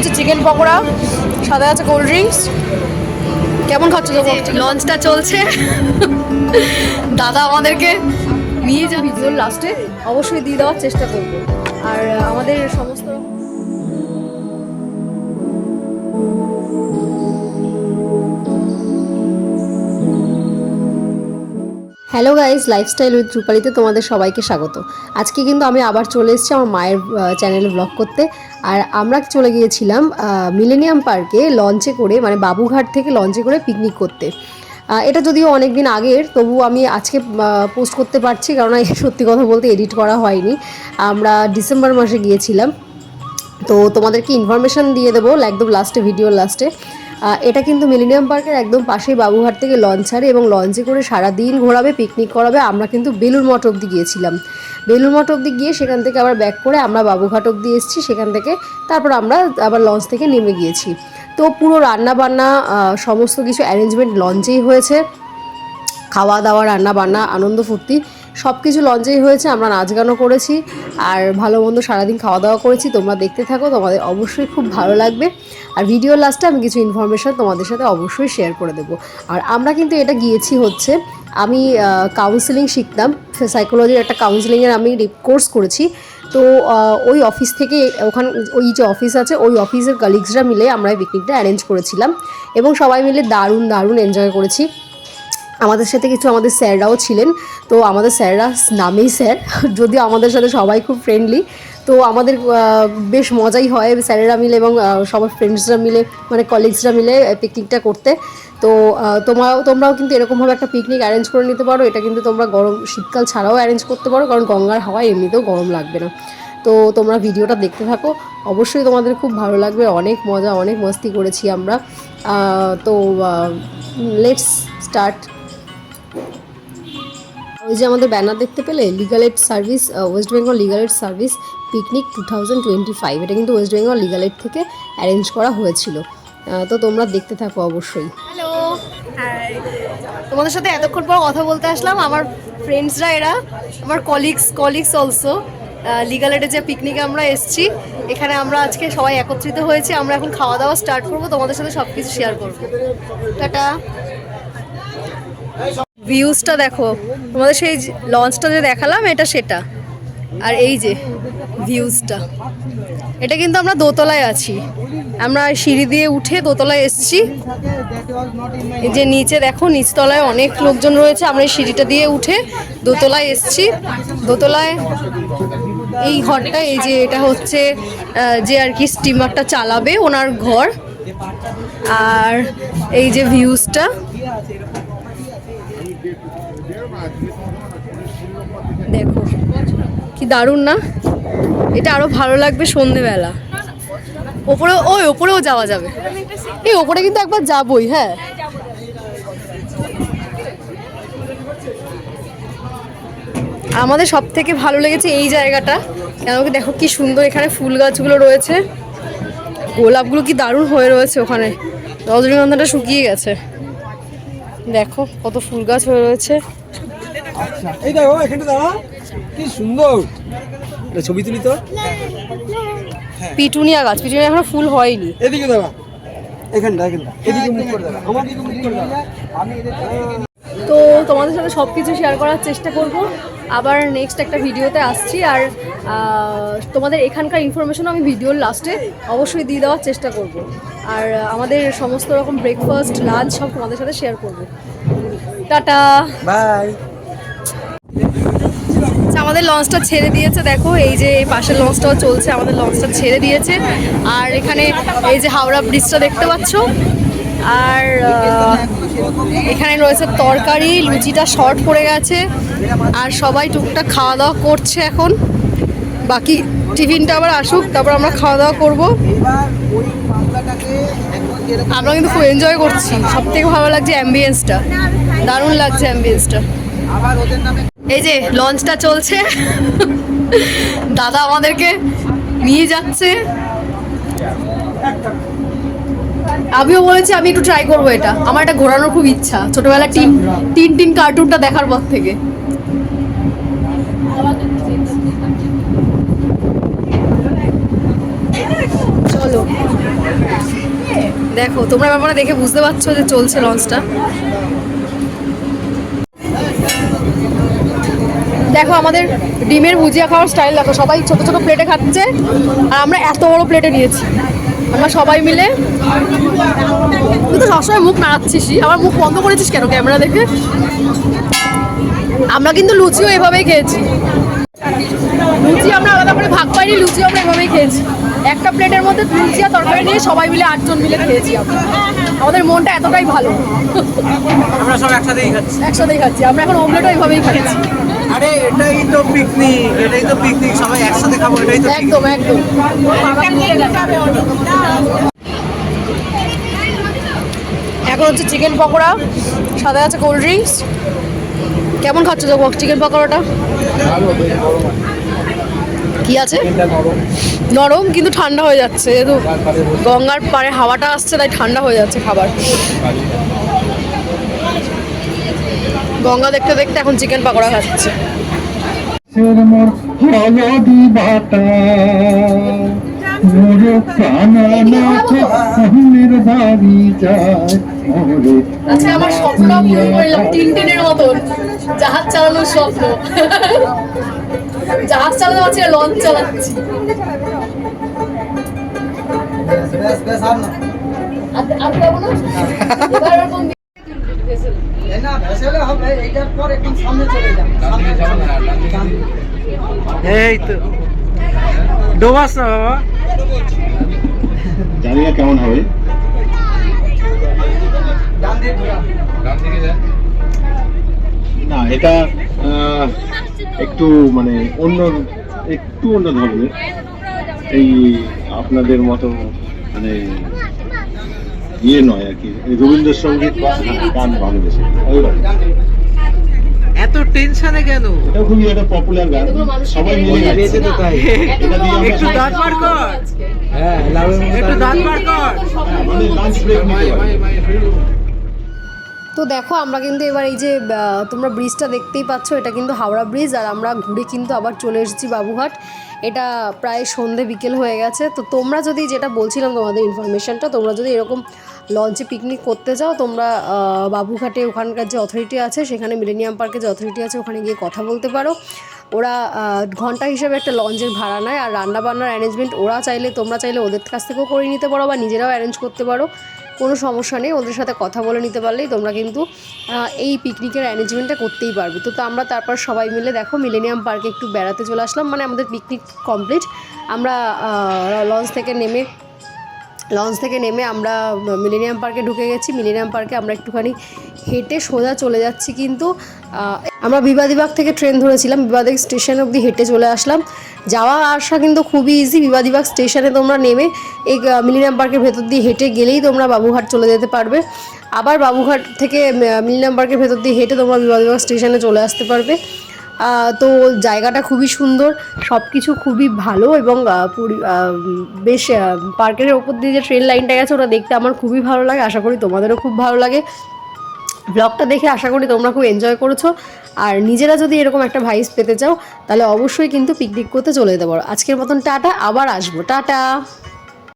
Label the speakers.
Speaker 1: হচ্ছে চিকেন পকোড়া সাথে আছে কোল্ড ড্রিঙ্কস। কেমন খাচ্ছ লঞ্চটা চলছে। দাদা আমাদেরকে নিয়ে যা ভিডিওর লাস্টে অবশ্যই দিয়ে দেওয়ার চেষ্টা করব। আর আমাদের সমস্ত হ্যালো গাইজ লাইফস্টাইল উইথ রূপালিতে তোমাদের সবাইকে স্বাগত। আজকে কিন্তু আমি আবার চলে এসেছি আমার মায়ের চ্যানেলে ব্লগ করতে। আর আমরা চলে গিয়েছিলাম মিলেনিয়াম পার্কে লঞ্চে করে মানে বাবুঘাট থেকে লঞ্চে করে পিকনিক করতে। এটা যদিও অনেক দিন আগের, তবু আমি আজকে পোস্ট করতে পারছি, কারণ সত্যি কথা বলতে এডিট করা হয়নি। আমরা ডিসেম্বর মাসে গিয়েছিলাম। তো তোমাদেরকে ইনফরমেশান দিয়ে দেবো, একদম লাস্টে ভিডিও লাস্টে এটা কিন্তু মিলিনিয়াম পার্কের একদম পাশেই বাবুঘাট থেকে লঞ্চ ছাড়ে এবং লঞ্চে করে সারা দিন ঘোরাবে পিকনিক করাবে। আমরা কিন্তু বেলুর মঠ অব্দি গিয়েছিলাম। বেলুর মঠ অব্দি গিয়ে সেখান থেকে আবার ব্যাক করে আমরা বাবুঘাট অব্দি এসেছি। সেখান থেকে তারপর আমরা আবার লঞ্চ থেকে নেমে গিয়েছি। তো পুরো রান্না বান্না সমস্ত কিছু অ্যারেঞ্জমেন্ট লঞ্চেই হয়েছে। খাওয়া দাওয়া রান্না বান্না আনন্দ ফুর্তি। সব কিছু লঞ্চেই হয়েছে, আমরা নাচ গানও করেছি আর ভালো মন্দ সারাদিন খাওয়া দাওয়া করেছি, তোমরা দেখতে থাকো, তোমাদের অবশ্যই খুব ভালো লাগবে। আর ভিডিও লাস্টে আমি কিছু ইনফরমেশান তোমাদের সাথে অবশ্যই শেয়ার করে দেবো। আর আমরা কিন্তু এটা গিয়েছি হচ্ছে, আমি কাউন্সেলিং শিখতাম সাইকোলজির একটা কাউন্সেলিংয়ের আমি কোর্স করেছি। তো ওই অফিস থেকে ওখান, ওই যে অফিস আছে, ওই অফিসের কালিগসরা মিলে আমরা পিকনিকটা অ্যারেঞ্জ করেছিলাম। এবং সবাই মিলে দারুণ দারুণ এনজয় করেছি। আমাদের সাথে কিছু আমাদের স্যাররাও ছিলেন। তো আমাদের স্যাররা নামেই স্যার, যদিও আমাদের সাথে সবাই খুব ফ্রেন্ডলি তো আমাদের বেশ মজাই হয় স্যারেরা মিলে এবং সবার ফ্রেন্ডসরা মিলে মানে কলিগসরা মিলে পিকনিকটা করতে। তো তোমরাও তোমরাও কিন্তু এরকমভাবে একটা পিকনিক অ্যারেঞ্জ করে নিতে পারো। এটা কিন্তু তোমরা গরম, শীতকাল ছাড়াও অ্যারেঞ্জ করতে পারো, কারণ গঙ্গার হাওয়ায় এমনিতেও গরম লাগবে না। তো তোমরা ভিডিওটা দেখতে থাকো। অবশ্যই তোমাদের খুব ভালো লাগবে। অনেক মজা, অনেক মস্তি করেছি আমরা। তো লেটস স্টার্ট ওই যে আমাদের ব্যানার দেখতে পেলে legal aid service West Bengal legal aid service picnic two thousand twenty five এটা কিন্তু ওয়েস্ট বেঙ্গল লিগাল এড থেকে অ্যারেঞ্জ করা হয়েছিল। তো তোমরা দেখতে থাকো অবশ্যই। তোমাদের সাথে এতক্ষণ পর কথা বলতে আসলাম, আমার ফ্রেন্ডসরা এরা, আমার কলিগস কলিগস অলসো লিগাল এডে যে পিকনিকে আমরা এসেছি, এখানে আমরা আজকে সবাই একত্রিত হয়েছি, আমরা এখন খাওয়া দাওয়া স্টার্ট করব, তোমাদের সাথে সব কিছু শেয়ার করব। টাটা। ভিউজটা দেখো, তোমাদের সেই লঞ্চটা যে দেখালাম, এটা সেটা। আর এই যে ভিউজটা। এটা কিন্তু আমরা দোতলায় আছি। আমরা সিঁড়ি দিয়ে উঠে দোতলায় এসেছি। এই যে নিচে দেখো, নিচতলায় অনেক লোকজন রয়েছে। আমরা এই সিঁড়িটা দিয়ে উঠে দোতলায় এসেছি। দোতলায় এই ঘরটা, এই যে এটা হচ্ছে যে আর কি স্টিমারটা চালাবে ওনার ঘর। আর এই যে ভিউজটা দেখো, কি দারুণ না? এটা আরও ভালো লাগবে সন্ধেবেলা। ওপরে, ওই ওপরেও যাওয়া যাবে। এই ওপরে কিন্তু একবার যাবই হ্যাঁ। আমাদের সব থেকে ভালো লেগেছে এই জায়গাটা। কেন কি দেখো কি সুন্দর এখানে ফুল গাছগুলো রয়েছে। গোলাপগুলো কি দারুণ হয়ে রয়েছে ওখানে। রজনীগন্ধাটা শুকিয়ে গেছে। দেখো কত ফুল গাছ হয়ে রয়েছে।
Speaker 2: আচ্ছা এই দেখো এখানটা দাঁড়া। কি সুন্দর। ছবি তুলি তো।
Speaker 1: পিটুনিয়া গাছ পিটুনিয়া এখনও ফুল হয়নি।
Speaker 2: এদিকে দাঁড়া। এখানটা এখানটা। এদিকে মুখ করে দাঁড়া। আমার দিকে মুখ করে দাঁড়া। আমি
Speaker 1: তো তোমাদের সাথে সব কিছু শেয়ার করার চেষ্টা করব। আবার নেক্সট একটা ভিডিওতে আসছি। আর তোমাদের এখানকার ইনফরমেশন আমি ভিডিওর লাস্টে অবশ্যই দিয়ে দেওয়ার চেষ্টা করব। আর আমাদের সমস্ত রকম ব্রেকফাস্ট লাঞ্চ সব তোমাদের সাথে শেয়ার করব। টাটা।
Speaker 2: বাই
Speaker 1: আমাদের লঞ্চটা ছেড়ে দিয়েছে, দেখো, এই যে পাশের লঞ্চটাও চলছে, আমাদের লঞ্চটা ছেড়ে দিয়েছে। আর এখানে এই যে হাওড়া ব্রিজটা দেখতে পাচ্ছ। আর এখানে রয়েছে তরকারি, লুচিটা শর্ট পড়ে গেছে। আর সবাই টুকটাক খাওয়া দাওয়া করছে এখন। বাকি টিফিনটা আবার আসুক, তারপর আমরা খাওয়া দাওয়া করব। আমরা কিন্তু খুব এনজয় করছি। সব থেকে ভালো লাগছে অ্যাম্বিয়েন্সটা দারুণ লাগছে অ্যাম্বিয়েন্সটা
Speaker 2: আবার ওদের নামে
Speaker 1: এই যে লঞ্চটা চলছে। দাদা আমাদেরকে নিয়ে যাচ্ছে। আমিও বলেছি আমি একটু ট্রাই করব এটা। আমার এটা ঘোরানোর খুব ইচ্ছা। ছোটবেলা টিন টিন টিন কার্টুনটা দেখার পর থেকে। চলো। দেখো, তোমরা ব্যাপারে দেখে বুঝতে পারছ যে চলছে লঞ্চটা। দেখো আমাদের ডিমের ভুজিয়া খাওয়ার স্টাইল দেখো সবাই ছোট ছোট প্লেটে খাচ্ছে আর আমরা এত বড় প্লেটে নিয়েছি। আমরা সবাই মিলে তুই তো সবসময় মুখ নাড়াচ্ছিস আমার মুখ বন্ধ করেছিস কেন ক্যামেরা দেখে? আমরা কিন্তু লুচিও এভাবেই খেয়েছি। লুচি আমরা আলাদা করে ভাগ পাইনি লুচি আমরা এভাবেই খেয়েছি। একটা প্লেটের মধ্যে লুচি আর তরকারি নিয়ে সবাই মিলে আটজন মিলে খেয়েছি আমরা। আমাদের মনটা এতটাই ভালো।
Speaker 2: আমরা সব একসাথেই খাচ্ছি।
Speaker 1: একসাথেই খাচ্ছি আমরা এখন অমলেটও এইভাবেই খাচ্ছি।
Speaker 2: আরে এটাই তো পিকনিক এটাই তো পিকনিক সবাই একসাথে খাব, এটাই তো
Speaker 1: একদম একদম। এখন হচ্ছে চিকেন পকোড়া সাথে আছে কোল্ড ড্রিঙ্কস কেমন খাচ্ছ তো চিকেন পকোড়াটা? কি আছে? নরম, কিন্তু ঠান্ডা হয়ে যাচ্ছে, যেহেতু গঙ্গার পাড়ে হাওয়াটা আসছে, তাই ঠান্ডা হয়ে যাচ্ছে খাবার। গঙ্গা দেখতে দেখতে এখন চিকেন পকোড়া খাচ্ছে।
Speaker 3: মোর প্রাণনাথ বাড়ি যায় মোরে
Speaker 1: আমার স্বপ্নটা পূরণ করলাম তিন টিনের মতন। জাহাজ চালানোর স্বপ্ন। জাহাজ চালানো আছে লঞ্চ চালাচ্ছি। আর- আর যাব না?
Speaker 2: এই তো
Speaker 3: জানি না কেমন হবে। না, এটা একটু মানে অন্য, একটু অন্য ধরনের। এই আপনাদের মতো মানে ইয়ে নয় আর কি রবীন্দ্রসঙ্গীত বা হ্যাঁ, গান বাংলাদেশে
Speaker 2: এত টেনশনে কেন?
Speaker 3: এটা খুবই একটা পপুলার গান সবাই মিলে গাইছে
Speaker 2: তো তাই
Speaker 3: এটা দিয়ে
Speaker 2: একটু দাঁত বার কর। হ্যাঁ একটু দাঁত বার কর।
Speaker 3: আমাদের লাঞ্চ ব্রেক নিতে পারি।
Speaker 1: তো দেখো, আমরা কিন্তু এবার এই যে তোমরা ব্রিজটা দেখতেই পাচ্ছ, এটা কিন্তু হাওড়া ব্রিজ, আর আমরা ঘুরে কিন্তু আবার চলে এসেছি বাবুঘাট। এটা প্রায় সন্ধে বিকেল হয়ে গেছে। তো তোমরা যদি যেটা বলছিলাম তোমাদের ইনফরমেশনটা তোমরা যদি এরকম লঞ্চে পিকনিক করতে যাও তোমরা বাবুঘাটে ওখানকার যে অথরিটি আছে, সেখানে মিলেনিয়াম পার্কে যে অথরিটি আছে, ওখানে গিয়ে কথা বলতে পারো। ওরা ঘণ্টা হিসেবে একটা লঞ্চের ভাড়া নেয়, আর রান্নাবান্নার অ্যারেঞ্জমেন্ট ওরা চাইলে, তোমরা চাইলে ওদের কাছ থেকেও করে নিতে পারো, বা নিজেরাও অ্যারেঞ্জ করতে পারো। কোনো সমস্যা নেই, ওদের সাথে কথা বলে নিতে পারলেই তোমরা কিন্তু এই পিকনিকের অ্যারেঞ্জমেন্টটা করতেই পারবে। তো তো আমরা তারপর সবাই মিলে দেখো মিলেনিয়াম পার্কে একটু বেড়াতে চলে আসলাম। মানে আমাদের পিকনিক কমপ্লিট আমরা লঞ্চ থেকে নেমে লঞ্চ থেকে নেমে আমরা মিলেনিয়াম পার্কে ঢুকে গেছি। মিলেনিয়াম পার্কে আমরা একটুখানি হেঁটে সোজা চলে যাচ্ছি কিন্তু আমরা বিবাদীবাগ থেকে ট্রেন ধরেছিলাম বিবাদী স্টেশন অবধি হেঁটে চলে আসলাম। যাওয়া আসা কিন্তু খুবই ইজি বিবাদীবাগ স্টেশনে তোমরা নেমে এই আহ, মিলেনিয়াম পার্কের ভেতর দিয়ে হেঁটে গেলেই তোমরা বাবুঘাট চলে যেতে পারবে। আবার বাবুঘাট থেকে আহ, মিলেনিয়াম পার্কের ভেতর দিয়ে হেঁটে তোমরা বিবাদীবাগ স্টেশনে চলে আসতে পারবে। তো জায়গাটা খুবই সুন্দর সব কিছু খুবই ভালো এবং বেশ পার্কের ওপর দিয়ে যে ট্রেন লাইনটা গেছে ওটা দেখতে আমার খুবই ভালো লাগে আশা করি তোমাদেরও খুব ভালো লাগে। ব্লগটা দেখে আশা করি তোমরা খুব এনজয় করেছ। আর নিজেরা যদি এরকম একটা ভাইস পেতে চাও, তাহলে অবশ্যই কিন্তু পিকনিক করতে চলে যেতে পারো। আজকের মতন টাটা, আবার আসব। টাটা!